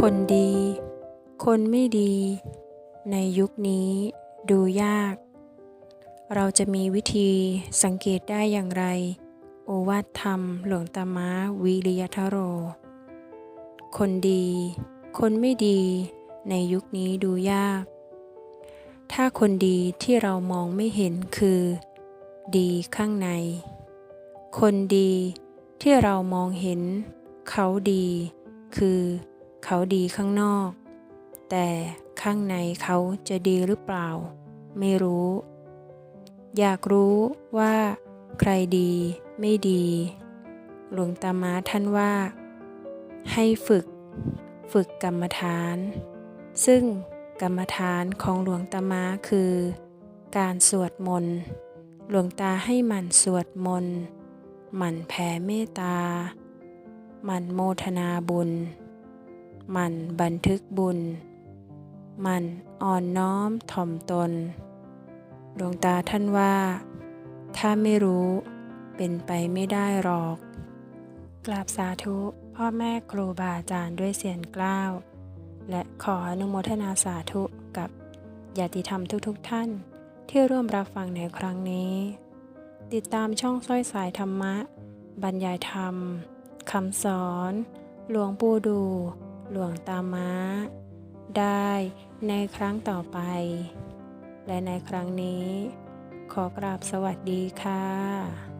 คนดี คนไม่ดี ในยุคนี้ดูยาก เราจะมีวิธีสังเกตได้อย่างไร โอวาทธรรมหลวงตาม้าวิริยทโร คนดี คนไม่ดีในยุคนี้ดูยาก ถ้าคนดีที่เรามองไม่เห็นคือ ดีข้างใน คนดีที่เรามองเห็น เขาดี คือ เขาดีข้างนอก แต่ข้างในเขาจะดีหรือเปล่า ไม่รู้ อยากรู้ว่า ใครดีไม่ดี หลวงตามาท่านว่า ให้ฝึก ฝึกกรรมฐาน ซึ่งกรรมฐานของหลวงตามาคือ การสวดมนต์หลวงตาให้หมันสวดมนต์หมั่นแผ่เมตตาหมั่นโมทนาบุญ มันบันทึกบุญ มันอ่อนน้อมถ่อมตนหลวงตาท่านว่า ถ้าไม่รู้เป็นไปไม่ได้หรอก กราบสาธุพ่อแม่ครูบาอาจารย์ด้วยเสียงกล้าว และขออนุโมทนาสาธุกับญาติธรรมทุกๆทท่าน ที่ร่วมรับฟังในครั้งนี้ ติดตามช่องสร้อยสายธรรมะ บรรยายธรรมคำสอน หลวงปู่ดู หลวงตาม้า ได้ในครั้งต่อไป และในครั้งนี้ ขอกราบสวัสดีค่ะ